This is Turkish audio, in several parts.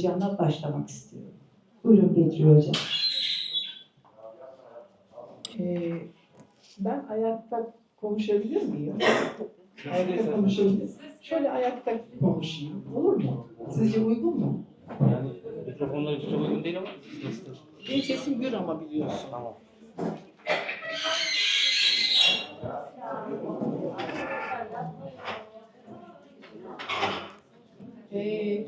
Hocam'la başlamak istiyorum. Buyurun Bedri Hocam. Ee, ben ayakta konuşabilir miyim? ayakta konuşabilir. Şöyle ayakta konuşayım. Olur mu? Sizce uygun mu? Yani mikrofonlar için çok uygun değil ama nasıl? Benim sesim gür ama biliyorsun. Tamam. Ee,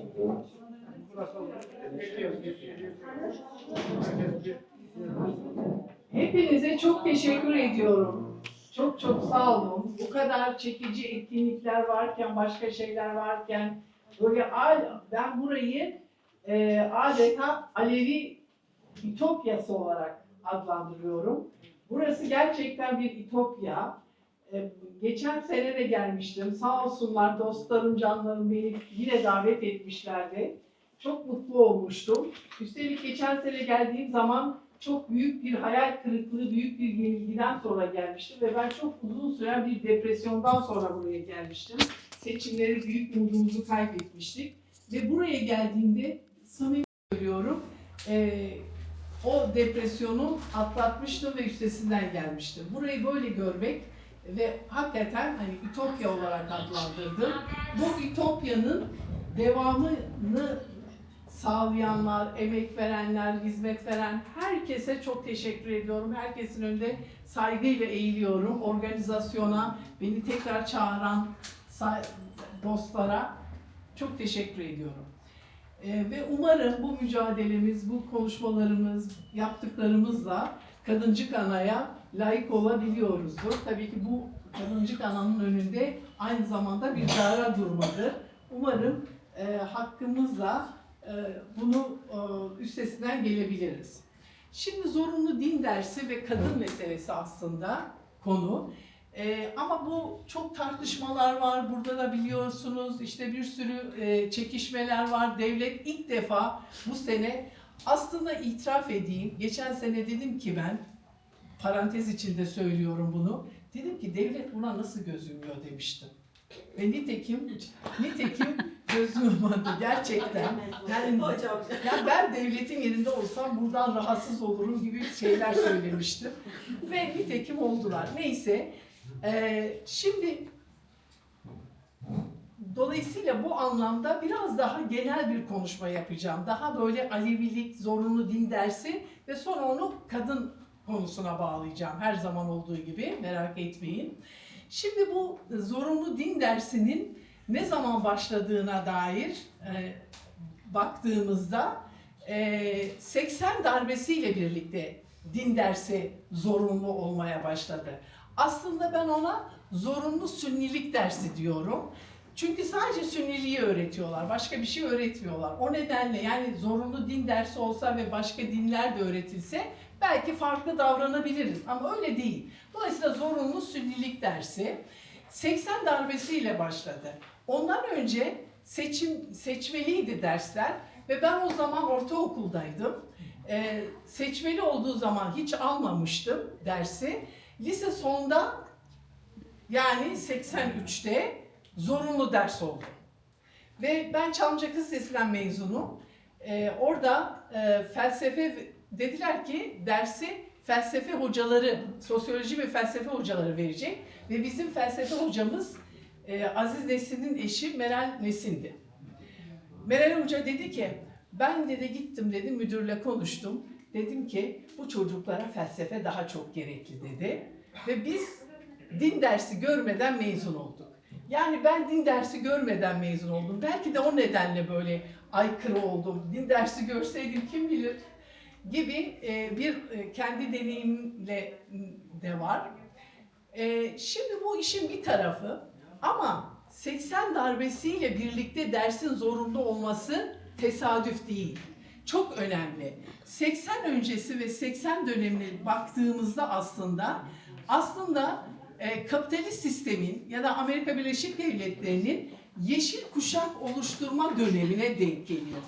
hepinize çok teşekkür ediyorum. Çok çok sağ olun. Bu kadar çekici etkinlikler varken, başka şeyler varken böyle ben burayı e, adeta Alevi Ütopyası olarak adlandırıyorum. Burası gerçekten bir ütopya. Ee, Geçen sene de gelmiştim. Sağ olsunlar dostlarım, canlarım beni yine davet etmişlerdi. Çok mutlu olmuştum. Üstelik geçen sene geldiğim zaman çok büyük bir hayal kırıklığı, büyük bir yenilgiden sonra gelmiştim ve ben çok uzun süren bir depresyondan sonra buraya gelmiştim. Seçimleri büyük umudumuzu kaybetmiştik ve buraya geldiğimde samimi söylüyorum, eee, o depresyonu atlatmıştım ve üstesinden gelmiştim. Burayı böyle görmek ve hakikaten hani ütopya olarak adlandırdım. Bu ütopyanın devamını sağlayanlar, emek verenler, hizmet veren herkese çok teşekkür ediyorum. Herkesin önünde saygıyla eğiliyorum. Organizasyona, beni tekrar çağıran dostlara çok teşekkür ediyorum. Ee, ve umarım bu mücadelemiz, bu konuşmalarımız, yaptıklarımızla Kadıncık Ana'ya layık olabiliyoruzdur. Tabii ki bu Kadıncık Ana'nın önünde aynı zamanda bir dara durmadır. Umarım e, hakkımızla bunu e, üstesinden gelebiliriz. Şimdi zorunlu din dersi ve kadın meselesi aslında konu. E, ama bu çok tartışmalar var. Burada da biliyorsunuz işte bir sürü e, çekişmeler var. Devlet ilk defa bu sene aslında itiraf edeyim. Geçen sene dedim ki ben parantez içinde söylüyorum bunu. Dedim ki devlet buna nasıl göz yumuyor demiştim. Ve nitekim, nitekim göz yummadı gerçekten. Yani, ya ben devletin yerinde olsam buradan rahatsız olurum gibi şeyler söylemiştim. Ve nitekim oldular. Neyse, eee, şimdi Dolayısıyla bu anlamda biraz daha genel bir konuşma yapacağım. Daha böyle Alevilik, zorunlu din dersi ve sonra onu kadın konusuna bağlayacağım. Her zaman olduğu gibi merak etmeyin. Şimdi bu zorunlu din dersinin ne zaman başladığına dair e, baktığımızda e, 80 darbesiyle birlikte din dersi zorunlu olmaya başladı. Aslında ben ona zorunlu sünnilik dersi diyorum. Çünkü sadece sünniliği öğretiyorlar. Başka bir şey öğretmiyorlar. O nedenle yani zorunlu din dersi olsa ve başka dinler de öğretilse belki farklı davranabiliriz. Ama öyle değil. Dolayısıyla zorunlu sünnilik dersi 80 darbesiyle başladı. Ondan önce seçim seçmeliydi dersler ve ben o zaman ortaokuldaydım. Ee, seçmeli olduğu zaman hiç almamıştım dersi. Lise sonunda yani 83'te zorunlu ders oldu. Ve ben Çamlıca Kız Lisesi'nden mezunum. Ee, orada e, felsefe dediler ki dersi felsefe hocaları, sosyoloji ve felsefe hocaları verecek. Ve bizim felsefe hocamız e, Aziz Nesin'in eşi Meral Nesin'di. Meral Hoca dedi ki, ben dedi gittim dedi müdürle konuştum. Dedim ki bu çocuklara felsefe daha çok gerekli dedi. Ve biz din dersi görmeden mezun olduk. Yani ben din dersi görmeden mezun oldum. Belki de o nedenle böyle aykırı oldum. Din dersi görseydim kim bilir gibi e, bir e, kendi deneyimle de var. E, Şimdi bu işin bir tarafı ama 80 darbesiyle birlikte dersin zorunlu olması tesadüf değil. Çok önemli. 80 öncesi ve 80 dönemine baktığımızda aslında aslında e, kapitalist sistemin ya da Amerika Birleşik Devletleri'nin yeşil kuşak oluşturma dönemine denk geliyor.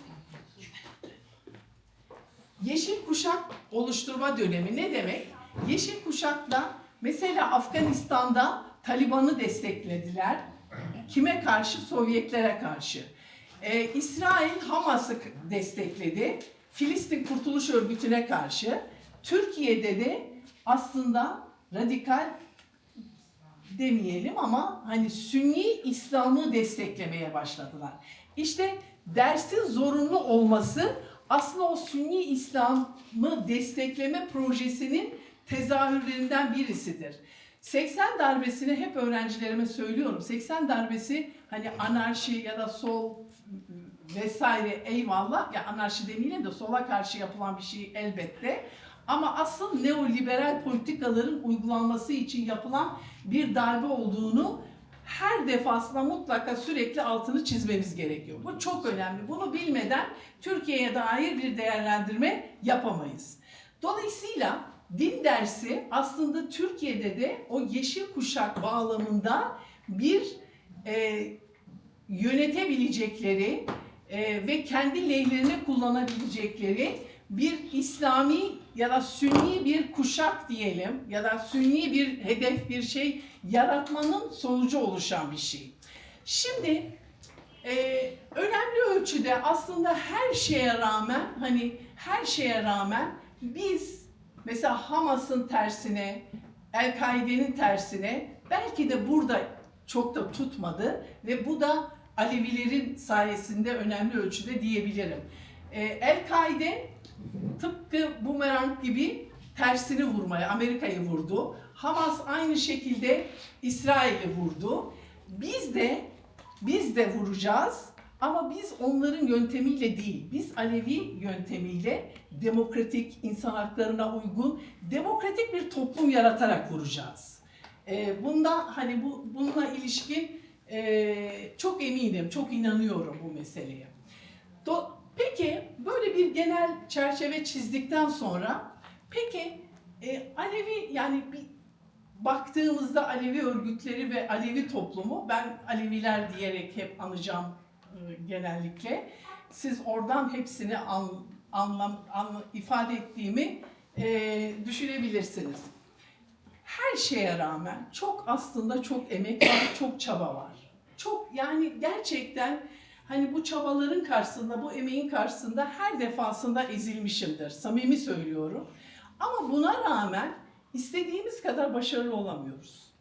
Yeşil kuşak oluşturma dönemi ne demek? Yeşil kuşakla mesela Afganistan'da Taliban'ı desteklediler. Kime karşı? Sovyetlere karşı. Ee, İsrail Hamas'ı destekledi. Filistin Kurtuluş Örgütü'ne karşı. Türkiye'de de aslında radikal demeyelim ama hani Sünni İslam'ı desteklemeye başladılar. İşte dersin zorunlu olması aslında o Sünni İslam'ı destekleme projesinin tezahürlerinden birisidir. 80 darbesini hep öğrencilerime söylüyorum. 80 darbesi hani anarşi ya da sol vesaire eyvallah ya anarşi demeyelim de sola karşı yapılan bir şey elbette. Ama asıl neoliberal politikaların uygulanması için yapılan bir darbe olduğunu her defasında mutlaka sürekli altını çizmemiz gerekiyor. Bu çok önemli. Bunu bilmeden Türkiye'ye dair bir değerlendirme yapamayız. Dolayısıyla din dersi aslında Türkiye'de de o yeşil kuşak bağlamında bir e, yönetebilecekleri e, ve kendi lehlerine kullanabilecekleri bir İslami ya da Sünni bir kuşak diyelim ya da Sünni bir hedef bir şey yaratmanın sonucu oluşan bir şey. Şimdi e, önemli ölçüde aslında her şeye rağmen hani her şeye rağmen biz mesela Hamas'ın tersine, El-Kaide'nin tersine belki de burada çok da tutmadı ve bu da Alevilerin sayesinde önemli ölçüde diyebilirim. Ee, El-Kaide tıpkı bumerang gibi tersini vurmaya Amerika'yı vurdu. Hamas aynı şekilde İsrail'i vurdu. Biz de biz de vuracağız ama biz onların yöntemiyle değil, biz Alevi yöntemiyle demokratik, insan haklarına uygun, demokratik bir toplum yaratarak vuracağız. Ee, bunda hani bu bununla ilişkin e, çok eminim, çok inanıyorum bu meseleye. Do- peki böyle bir genel çerçeve çizdikten sonra peki e, Alevi yani bir baktığımızda Alevi örgütleri ve Alevi toplumu ben Aleviler diyerek hep anacağım e, genellikle. Siz oradan hepsini an, anlam an, ifade ettiğimi e, düşünebilirsiniz. Her şeye rağmen çok aslında çok emek var, çok çaba var. Çok yani gerçekten hani bu çabaların karşısında, bu emeğin karşısında her defasında ezilmişimdir. Samimi söylüyorum. Ama buna rağmen istediğimiz kadar başarılı olamıyoruz.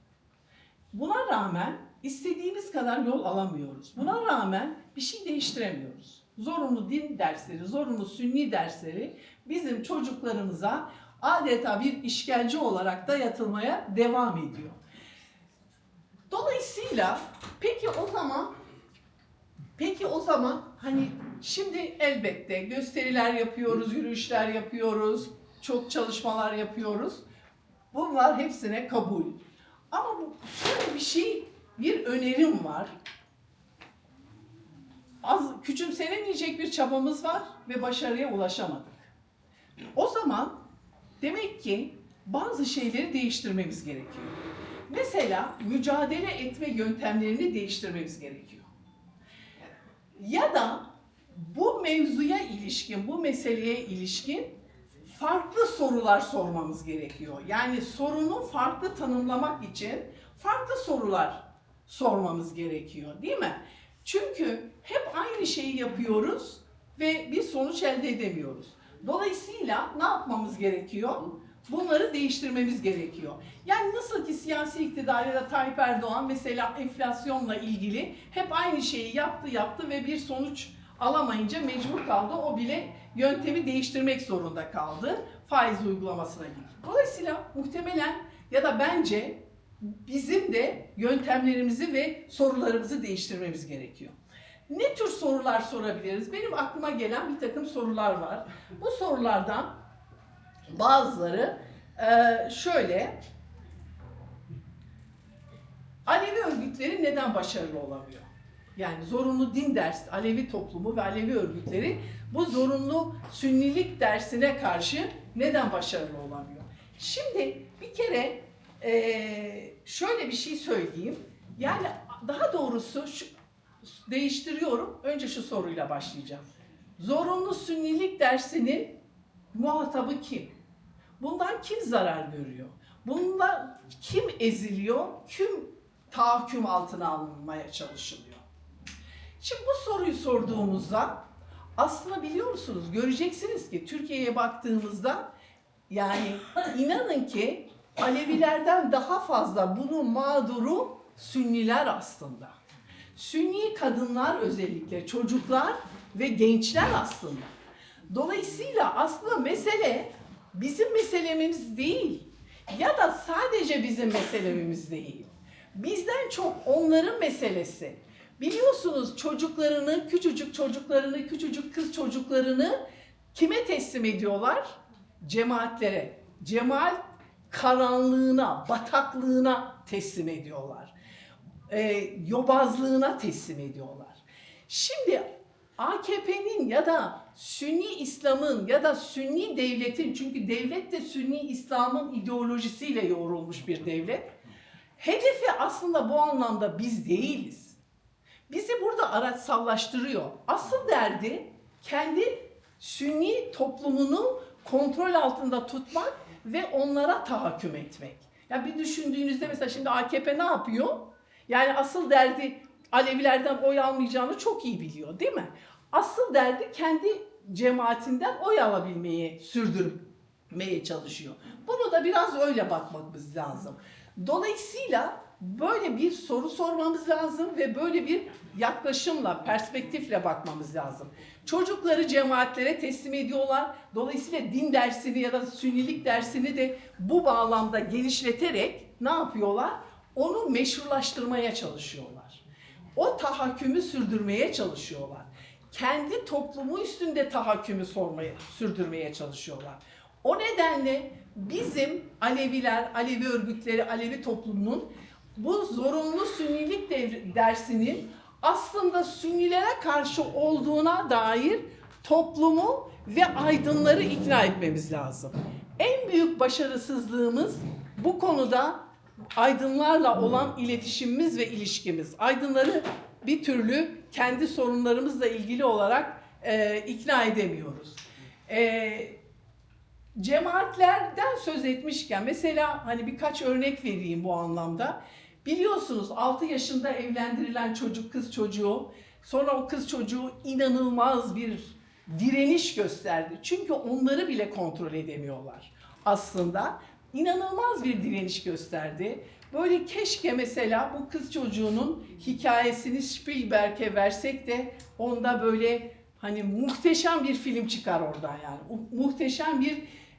Buna rağmen istediğimiz kadar yol alamıyoruz. Buna rağmen bir şey değiştiremiyoruz. Zorunlu din dersleri, zorunlu sünni dersleri bizim çocuklarımıza adeta bir işkence olarak dayatılmaya devam ediyor. Dolayısıyla peki o zaman peki o zaman hani şimdi elbette gösteriler yapıyoruz, yürüyüşler yapıyoruz, çok çalışmalar yapıyoruz. Bunlar hepsine kabul. Ama şöyle bir şey, bir önerim var. Az küçümsenemeyecek bir çabamız var ve başarıya ulaşamadık. O zaman demek ki bazı şeyleri değiştirmemiz gerekiyor. Mesela mücadele etme yöntemlerini değiştirmemiz gerekiyor. Ya da bu mevzuya ilişkin, bu meseleye ilişkin farklı sorular sormamız gerekiyor. Yani sorunu farklı tanımlamak için farklı sorular sormamız gerekiyor, değil mi? Çünkü hep aynı şeyi yapıyoruz ve bir sonuç elde edemiyoruz. Dolayısıyla ne yapmamız gerekiyor? Bunları değiştirmemiz gerekiyor. Yani nasıl ki siyasi iktidar ya da Tayyip Erdoğan mesela enflasyonla ilgili hep aynı şeyi yaptı yaptı ve bir sonuç alamayınca mecbur kaldı. O bile yöntemi değiştirmek zorunda kaldı faiz uygulamasına ilgili. Dolayısıyla muhtemelen ya da bence bizim de yöntemlerimizi ve sorularımızı değiştirmemiz gerekiyor. Ne tür sorular sorabiliriz? Benim aklıma gelen bir takım sorular var. Bu sorulardan bazıları eee, şöyle. Alevi örgütleri neden başarılı olamıyor? Yani zorunlu din dersi, Alevi toplumu ve Alevi örgütleri bu zorunlu sünnilik dersine karşı neden başarılı olamıyor? Şimdi bir kere eee, şöyle bir şey söyleyeyim. Yani daha doğrusu şu, değiştiriyorum. Önce şu soruyla başlayacağım. Zorunlu sünnilik dersinin muhatabı kim? Bundan kim zarar görüyor? Bunda kim eziliyor? Kim tahakküm altına alınmaya çalışılıyor? Şimdi bu soruyu sorduğumuzda aslında biliyor musunuz göreceksiniz ki Türkiye'ye baktığımızda yani inanın ki Alevilerden daha fazla bunun mağduru Sünniler aslında. Sünni kadınlar özellikle çocuklar ve gençler aslında. Dolayısıyla aslında mesele bizim meselemiz değil ya da sadece bizim meselemiz değil. Bizden çok onların meselesi. Biliyorsunuz çocuklarını, küçücük çocuklarını, küçücük kız çocuklarını kime teslim ediyorlar? Cemaatlere. Cemaat karanlığına, bataklığına teslim ediyorlar. Ee, yobazlığına teslim ediyorlar. Şimdi AKP'nin ya da Sünni İslam'ın ya da Sünni devletin çünkü devlet de Sünni İslam'ın ideolojisiyle yoğrulmuş bir devlet. Hedefi aslında bu anlamda biz değiliz. Bizi burada araçsallaştırıyor. Asıl derdi kendi Sünni toplumunu kontrol altında tutmak ve onlara tahakküm etmek. Ya bir düşündüğünüzde mesela şimdi AKP ne yapıyor? Yani asıl derdi Alevilerden oy almayacağını çok iyi biliyor değil mi? Asıl derdi kendi cemaatinden oy alabilmeyi sürdürmeye çalışıyor. Bunu da biraz öyle bakmamız lazım. Dolayısıyla böyle bir soru sormamız lazım ve böyle bir yaklaşımla, perspektifle bakmamız lazım. Çocukları cemaatlere teslim ediyorlar. Dolayısıyla din dersini ya da sünnilik dersini de bu bağlamda genişleterek ne yapıyorlar? Onu meşrulaştırmaya çalışıyorlar. O tahakkümü sürdürmeye çalışıyorlar. Kendi toplumu üstünde tahakkümü sormaya, sürdürmeye çalışıyorlar. O nedenle bizim Aleviler, Alevi örgütleri, Alevi toplumunun bu zorunlu sünnilik devri- dersinin aslında Sünnilere karşı olduğuna dair toplumu ve aydınları ikna etmemiz lazım. En büyük başarısızlığımız bu konuda aydınlarla olan iletişimimiz ve ilişkimiz. Aydınları bir türlü kendi sorunlarımızla ilgili olarak e, ikna edemiyoruz. E, cemaatlerden söz etmişken mesela hani birkaç örnek vereyim bu anlamda. Biliyorsunuz 6 yaşında evlendirilen çocuk kız çocuğu sonra o kız çocuğu inanılmaz bir direniş gösterdi. Çünkü onları bile kontrol edemiyorlar. Aslında inanılmaz bir direniş gösterdi. Böyle keşke mesela bu kız çocuğunun hikayesini Spielberg'e versek de onda böyle hani muhteşem bir film çıkar oradan yani. Mu- Muhteşem bir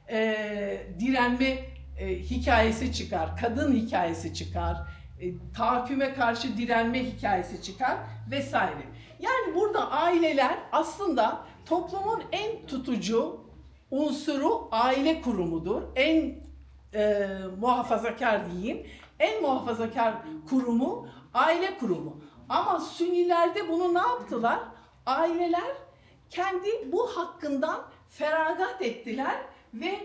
e, direnme e, hikayesi çıkar, kadın hikayesi çıkar, e, tahakküme karşı direnme hikayesi çıkar vesaire. Yani burada aileler aslında toplumun en tutucu unsuru aile kurumudur. En e, muhafazakar diyeyim. En muhafazakar kurumu aile kurumu. Ama Sünnilerde bunu ne yaptılar? Aileler kendi bu hakkından feragat ettiler ve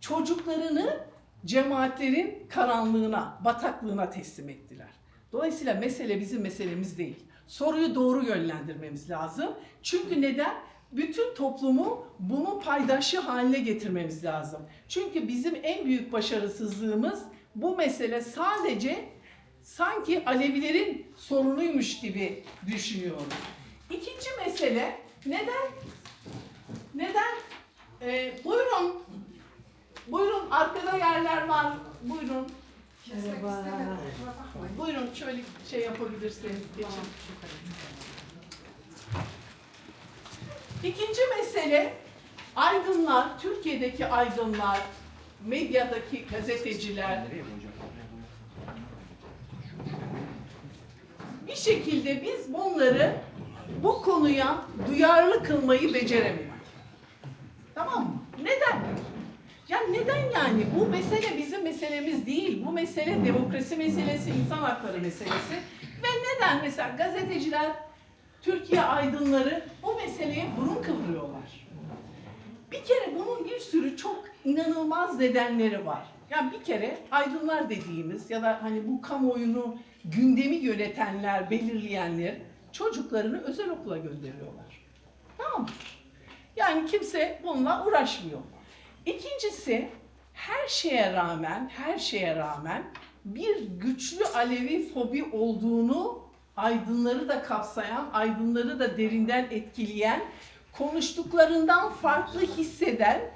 çocuklarını cemaatlerin karanlığına, bataklığına teslim ettiler. Dolayısıyla mesele bizim meselemiz değil. Soruyu doğru yönlendirmemiz lazım. Çünkü neden? Bütün toplumu bunun paydaşı haline getirmemiz lazım. Çünkü bizim en büyük başarısızlığımız bu mesele sadece sanki Alevilerin sorunuymuş gibi düşünüyoruz. İkinci mesele neden? Neden? Ee, buyurun. Buyurun arkada yerler var. Buyurun. Merhaba. Buyurun şöyle şey yapabilirsiniz. Geçin. İkinci mesele aydınlar, Türkiye'deki aydınlar, medyadaki gazeteciler bir şekilde biz bunları bu konuya duyarlı kılmayı beceremedik. Tamam mı? Neden? Ya neden yani? Bu mesele bizim meselemiz değil. Bu mesele demokrasi meselesi, insan hakları meselesi. Ve neden mesela gazeteciler, Türkiye aydınları bu meseleye burun kıvırıyorlar? Bir kere bunun bir sürü çok inanılmaz nedenleri var. Yani bir kere aydınlar dediğimiz ya da hani bu kamuoyunu gündemi yönetenler, belirleyenler çocuklarını özel okula gönderiyorlar. Tamam mı? Yani kimse bununla uğraşmıyor. İkincisi her şeye rağmen, her şeye rağmen bir güçlü Alevi fobi olduğunu aydınları da kapsayan, aydınları da derinden etkileyen, konuştuklarından farklı hisseden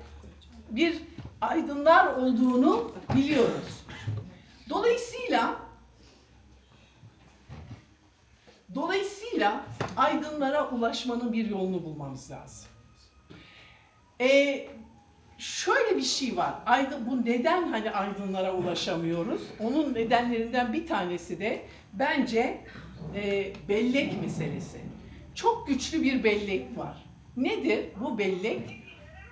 bir aydınlar olduğunu biliyoruz. Dolayısıyla Dolayısıyla aydınlara ulaşmanın bir yolunu bulmamız lazım. Ee, şöyle bir şey var. Aydın, bu neden hani aydınlara ulaşamıyoruz? Onun nedenlerinden bir tanesi de bence e, bellek meselesi. Çok güçlü bir bellek var. Nedir bu bellek?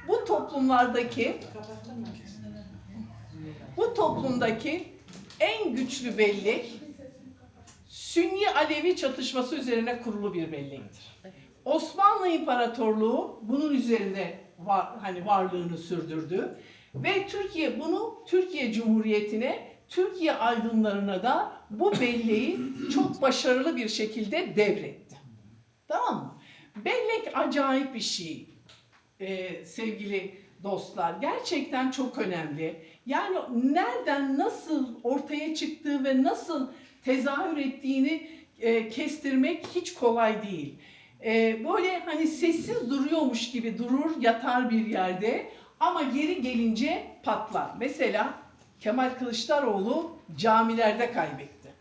Bu toplumlardaki bu toplumdaki en güçlü bellek Sünni Alevi çatışması üzerine kurulu bir bellektir. Osmanlı İmparatorluğu bunun üzerinde var, hani varlığını sürdürdü ve Türkiye bunu Türkiye Cumhuriyeti'ne, Türkiye aydınlarına da bu belleği çok başarılı bir şekilde devretti. Tamam mı? Bellek acayip bir şey ee, sevgili dostlar. Gerçekten çok önemli. Yani nereden nasıl ortaya çıktığı ve nasıl tezahür ettiğini e, kestirmek hiç kolay değil. E, böyle hani sessiz duruyormuş gibi durur, yatar bir yerde ama geri gelince patlar. Mesela Kemal Kılıçdaroğlu camilerde kaybetti.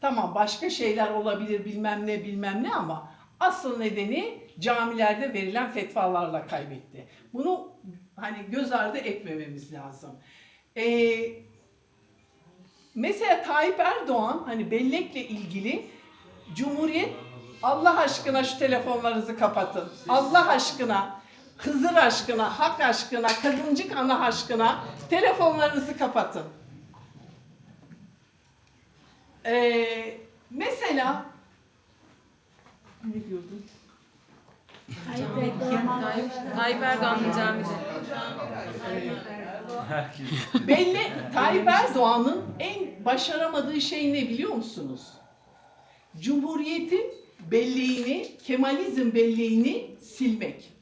Tamam başka şeyler olabilir bilmem ne bilmem ne ama asıl nedeni camilerde verilen fetvalarla kaybetti. Bunu hani göz ardı etmememiz lazım. Ee, mesela Tayyip Erdoğan hani bellekle ilgili Cumhuriyet Allah aşkına şu telefonlarınızı kapatın. Allah aşkına, Hızır aşkına, hak aşkına, kadıncık ana aşkına telefonlarınızı kapatın. Ee, mesela ne diyordun? Tayyip Erdoğan'ın camide. Belli Tayyip Erdoğan'ın en başaramadığı şey ne biliyor musunuz? Cumhuriyetin belleğini, Kemalizm belleğini silmek.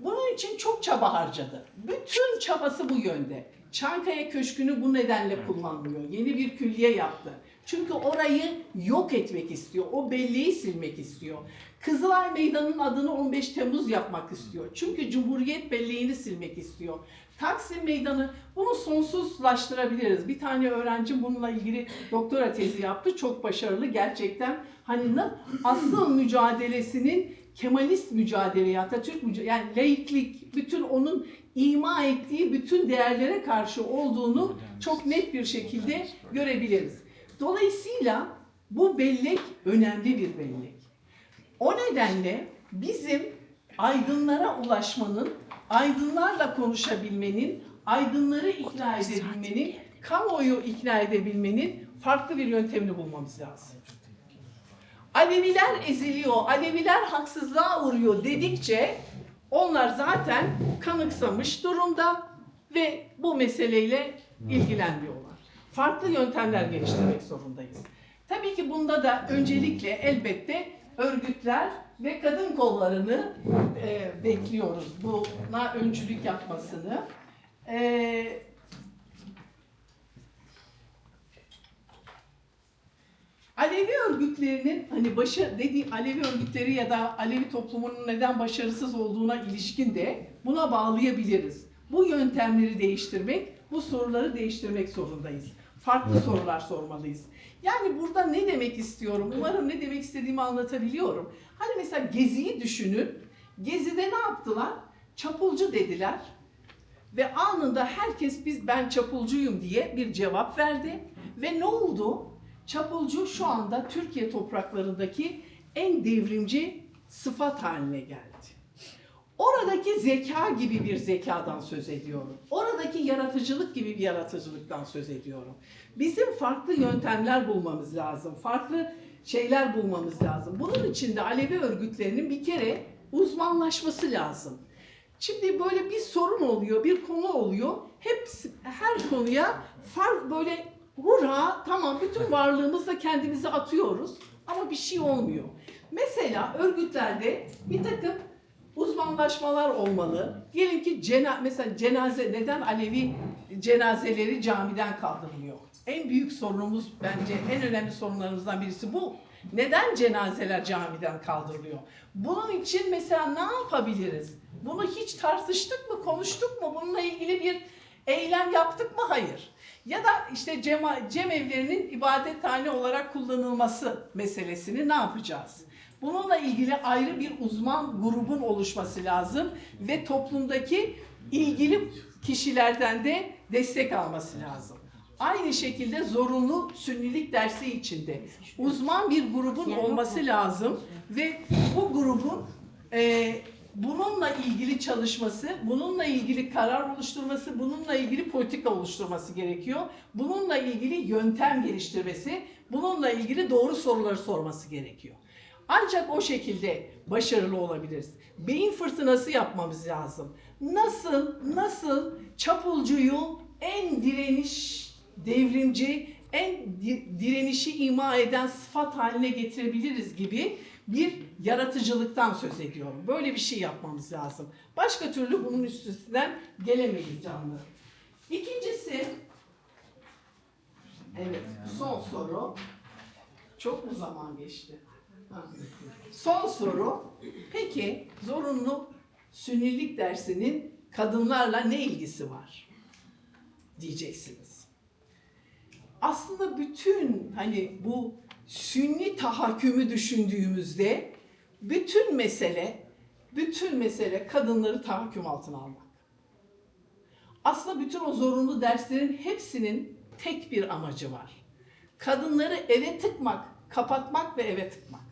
Bunun için çok çaba harcadı. Bütün çabası bu yönde. Çankaya Köşkü'nü bu nedenle kullanmıyor. Yeni bir külliye yaptı. Çünkü orayı yok etmek istiyor. O belleği silmek istiyor. Kızılay Meydanı'nın adını 15 Temmuz yapmak istiyor. Çünkü Cumhuriyet belleğini silmek istiyor. Taksim Meydanı bunu sonsuzlaştırabiliriz. Bir tane öğrencim bununla ilgili doktora tezi yaptı. Çok başarılı gerçekten. Hani asıl mücadelesinin Kemalist mücadele, Atatürk mücadele, yani laiklik, bütün onun ima ettiği bütün değerlere karşı olduğunu çok net bir şekilde görebiliriz. Dolayısıyla bu bellek önemli bir bellek. O nedenle bizim aydınlara ulaşmanın, aydınlarla konuşabilmenin, aydınları ikna edebilmenin, kamuoyu ikna edebilmenin farklı bir yöntemini bulmamız lazım. Aleviler eziliyor, Aleviler haksızlığa uğruyor dedikçe onlar zaten kanıksamış durumda ve bu meseleyle ilgilenmiyorlar. Farklı yöntemler geliştirmek zorundayız. Tabii ki bunda da öncelikle elbette örgütler ve kadın kollarını e, bekliyoruz buna öncülük yapmasını. E, Alevi örgütlerinin hani başa dediği Alevi örgütleri ya da Alevi toplumunun neden başarısız olduğuna ilişkin de buna bağlayabiliriz. Bu yöntemleri değiştirmek, bu soruları değiştirmek zorundayız. Farklı sorular sormalıyız. Yani burada ne demek istiyorum? Umarım ne demek istediğimi anlatabiliyorum. Hani mesela Gezi'yi düşünün. Gezi'de ne yaptılar? Çapulcu dediler. Ve anında herkes biz ben çapulcuyum diye bir cevap verdi. Ve ne oldu? Çapulcu şu anda Türkiye topraklarındaki en devrimci sıfat haline geldi. Oradaki zeka gibi bir zekadan söz ediyorum. Oradaki yaratıcılık gibi bir yaratıcılıktan söz ediyorum. Bizim farklı yöntemler bulmamız lazım. Farklı şeyler bulmamız lazım. Bunun için de Alevi örgütlerinin bir kere uzmanlaşması lazım. Şimdi böyle bir sorun oluyor, bir konu oluyor. Hepsi, her konuya far böyle hurra tamam bütün varlığımızla kendimizi atıyoruz ama bir şey olmuyor. Mesela örgütlerde bir takım uzmanlaşmalar olmalı. Diyelim ki cena mesela cenaze neden Alevi cenazeleri camiden kaldırılıyor? En büyük sorunumuz bence en önemli sorunlarımızdan birisi bu. Neden cenazeler camiden kaldırılıyor? Bunun için mesela ne yapabiliriz? Bunu hiç tartıştık mı, konuştuk mu? Bununla ilgili bir eylem yaptık mı? Hayır. Ya da işte cema, cem evlerinin ibadethane olarak kullanılması meselesini ne yapacağız? Bununla ilgili ayrı bir uzman grubun oluşması lazım ve toplumdaki ilgili kişilerden de destek alması lazım. Aynı şekilde zorunlu sünnilik dersi içinde uzman bir grubun olması lazım ve bu grubun e, bununla ilgili çalışması, bununla ilgili karar oluşturması, bununla ilgili politika oluşturması gerekiyor. Bununla ilgili yöntem geliştirmesi, bununla ilgili doğru soruları sorması gerekiyor. Ancak o şekilde başarılı olabiliriz. Beyin fırtınası yapmamız lazım. Nasıl, nasıl çapulcuyu en direniş, devrimci, en di- direnişi ima eden sıfat haline getirebiliriz gibi bir yaratıcılıktan söz ediyorum. Böyle bir şey yapmamız lazım. Başka türlü bunun üstesinden gelemeyiz canlı. İkincisi, evet son soru. Çok mu zaman geçti? Son soru. Peki zorunlu sünnilik dersinin kadınlarla ne ilgisi var? Diyeceksiniz. Aslında bütün hani bu sünni tahakkümü düşündüğümüzde bütün mesele bütün mesele kadınları tahakküm altına almak. Aslında bütün o zorunlu derslerin hepsinin tek bir amacı var. Kadınları eve tıkmak, kapatmak ve eve tıkmak.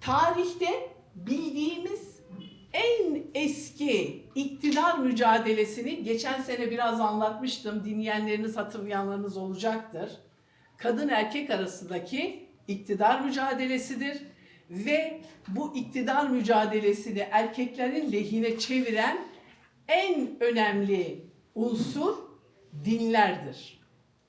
Tarihte bildiğimiz en eski iktidar mücadelesini geçen sene biraz anlatmıştım. Dinleyenleriniz, hatırlayanlarınız olacaktır. Kadın erkek arasındaki iktidar mücadelesidir ve bu iktidar mücadelesini erkeklerin lehine çeviren en önemli unsur dinlerdir.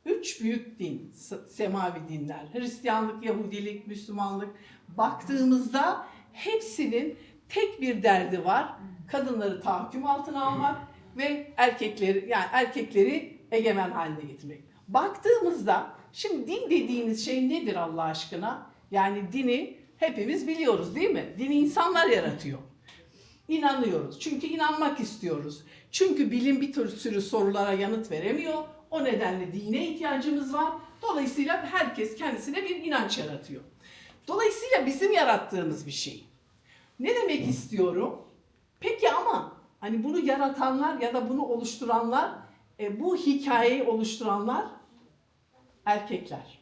Üç büyük din, semavi dinler. Hristiyanlık, Yahudilik, Müslümanlık. Baktığımızda hepsinin tek bir derdi var. Kadınları tahakküm altına almak ve erkekleri yani erkekleri egemen haline getirmek. Baktığımızda şimdi din dediğiniz şey nedir Allah aşkına? Yani dini hepimiz biliyoruz değil mi? Dini insanlar yaratıyor. İnanıyoruz. Çünkü inanmak istiyoruz. Çünkü bilim bir tür sürü sorulara yanıt veremiyor. O nedenle dine ihtiyacımız var. Dolayısıyla herkes kendisine bir inanç yaratıyor. Dolayısıyla bizim yarattığımız bir şey. Ne demek istiyorum? Peki ama hani bunu yaratanlar ya da bunu oluşturanlar, e, bu hikayeyi oluşturanlar erkekler.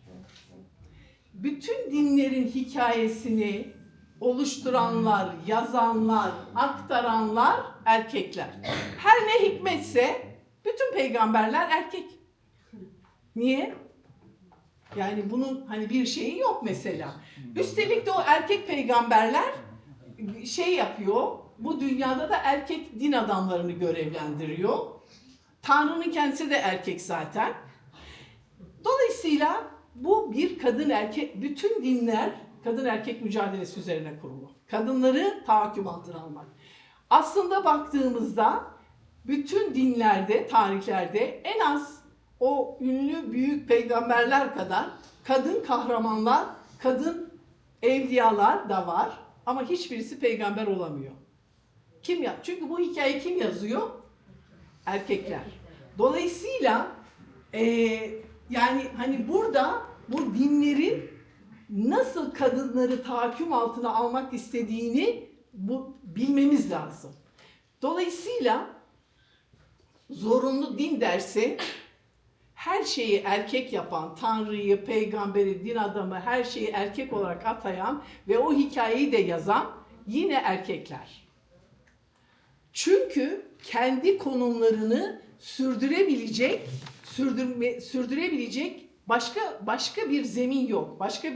Bütün dinlerin hikayesini oluşturanlar, yazanlar, aktaranlar erkekler. Her ne hikmetse bütün peygamberler erkek. Niye? Yani bunun hani bir şeyi yok mesela. Üstelik de o erkek peygamberler şey yapıyor. Bu dünyada da erkek din adamlarını görevlendiriyor. Tanrı'nın kendisi de erkek zaten. Dolayısıyla bu bir kadın erkek, bütün dinler kadın erkek mücadelesi üzerine kurulu. Kadınları tahakküm altına almak. Aslında baktığımızda bütün dinlerde, tarihlerde en az o ünlü büyük peygamberler kadar kadın kahramanlar, kadın evliyalar da var ama hiçbirisi peygamber olamıyor. Kim ya? Çünkü bu hikayeyi kim yazıyor? Erkekler. Dolayısıyla eee, yani hani burada bu dinlerin nasıl kadınları tahakküm altına almak istediğini bu bilmemiz lazım. Dolayısıyla zorunlu din dersi her şeyi erkek yapan, Tanrı'yı, peygamberi, din adamı her şeyi erkek olarak atayan ve o hikayeyi de yazan yine erkekler. Çünkü kendi konumlarını sürdürebilecek, sürdürme, sürdürebilecek başka başka bir zemin yok. Başka bir